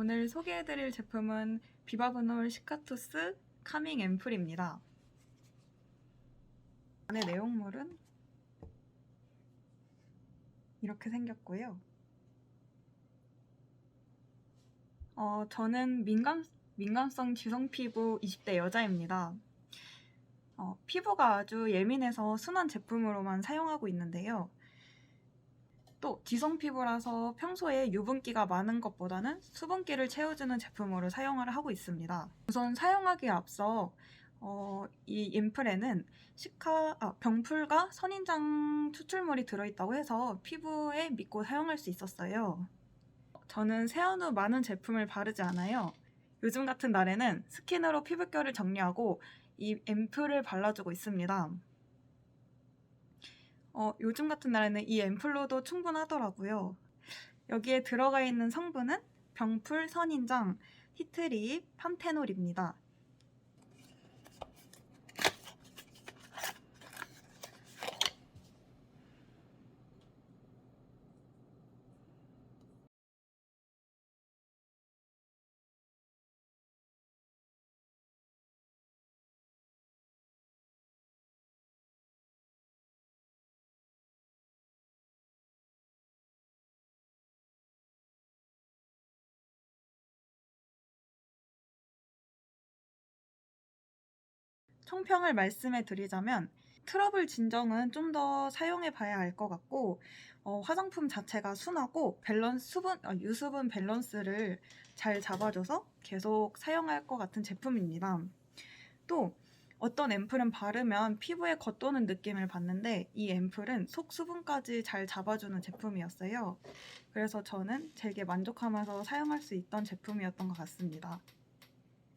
오늘 소개해드릴 제품은 비바브놀 시카투스 카밍 앰플입니다. 안에 내용물은 이렇게 생겼고요. 어, 저는 민감, 민감성 지성 피부 20대 여자입니다. 어, 피부가 아주 예민해서 순한 제품으로만 사용하고 있는데요. 또 지성 피부라서 평소에 유분기가 많은 것보다는 수분기를 채워주는 제품으로 사용을 하고 있습니다. 우선 사용하기에 앞서 어, 이 앰플에는 시카, 아, 병풀과 선인장 추출물이 들어있다고 해서 피부에 믿고 사용할 수 있었어요. 저는 세안 후 많은 제품을 바르지 않아요. 요즘 같은 날에는 스킨으로 피부결을 정리하고 이 앰플을 발라주고 있습니다. 어, 요즘 같은 날에는 이 앰플로도 충분하더라고요. 여기에 들어가 있는 성분은 병풀, 선인장, 히트리, 판테놀입니다. 총평을 말씀해 드리자면 트러블 진정은 좀 더 사용해 봐야 알 것 같고 어, 화장품 자체가 순하고 밸런스 수분 어, 유수분 밸런스를 잘 잡아줘서 계속 사용할 것 같은 제품입니다. 또 어떤 앰플은 바르면 피부에 겉도는 느낌을 받는데 이 앰플은 속 수분까지 잘 잡아주는 제품이었어요. 그래서 저는 되게 만족하면서 사용할 수 있던 제품이었던 것 같습니다.